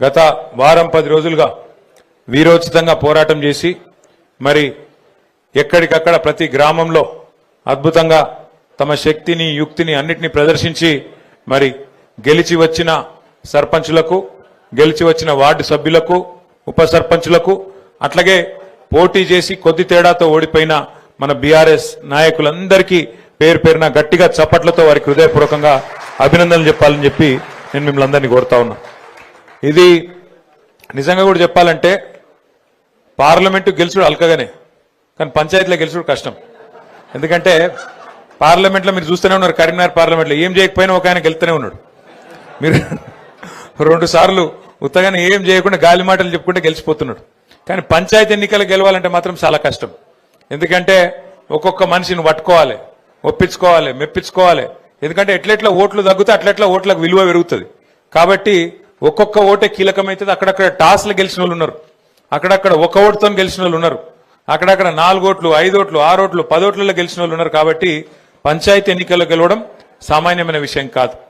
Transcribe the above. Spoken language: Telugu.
గత వారం పది రోజులుగా వీరోచితంగా పోరాటం చేసి మరి ఎక్కడికక్కడ ప్రతి గ్రామంలో అద్భుతంగా తమ శక్తిని యుక్తిని అన్నిటిని ప్రదర్శించి మరి గెలిచి వచ్చిన సర్పంచులకు గెలిచి వచ్చిన వార్డు సభ్యులకు ఉప సర్పంచులకు అట్లాగే పోటీ చేసి కొద్ది తేడాతో ఓడిపోయిన మన బీఆర్ఎస్ నాయకులందరికీ పేరు పేరున గట్టిగా చప్పట్లతో వారికి హృదయపూర్వకంగా అభినందనలు చెప్పాలని చెప్పి నేను మిమ్మల్ని అందరినీ కోరుతా ఉన్నా. ఇది నిజంగా కూడా చెప్పాలంటే పార్లమెంటు గెలుచుడు అల్కగానే కానీ పంచాయతీలో గెలుచుడు కష్టం. ఎందుకంటే పార్లమెంట్లో మీరు చూస్తూనే ఉన్నారు కరీంనగర్ పార్లమెంట్లో. ఏం చేయకపోయినా ఒక ఆయన గెలుతూనే ఉన్నాడు. మీరు రెండు సార్లు ఉత్తగానే ఏం చేయకుండా గాలి మాటలు చెప్పుకుంటే గెలిచిపోతున్నాడు. కానీ పంచాయతీ ఎన్నికలు గెలవాలంటే మాత్రం చాలా కష్టం. ఎందుకంటే ఒక్కొక్క మనిషిని పట్టుకోవాలి ఒప్పించుకోవాలి మెప్పించుకోవాలి. ఎందుకంటే ఎట్లెట్లా ఓట్లు తగ్గితే అట్లెట్లా ఓట్లకు విలువ పెరుగుతుంది. కాబట్టి ఒక్కొక్క ఓటే కీలకమైతుంది అక్కడక్కడ టాస్లు గెలిచిన వాళ్ళు ఉన్నారు. అక్కడక్కడ ఒక ఓటుతో గెలిచిన వాళ్ళు ఉన్నారు. అక్కడక్కడ నాలుగు ఓట్లు ఐదు ఓట్లు ఆరు ఓట్లు గెలిచిన వాళ్ళు ఉన్నారు. కాబట్టి పంచాయతీ ఎన్నికల్లో గెలవడం సామాన్యమైన విషయం కాదు.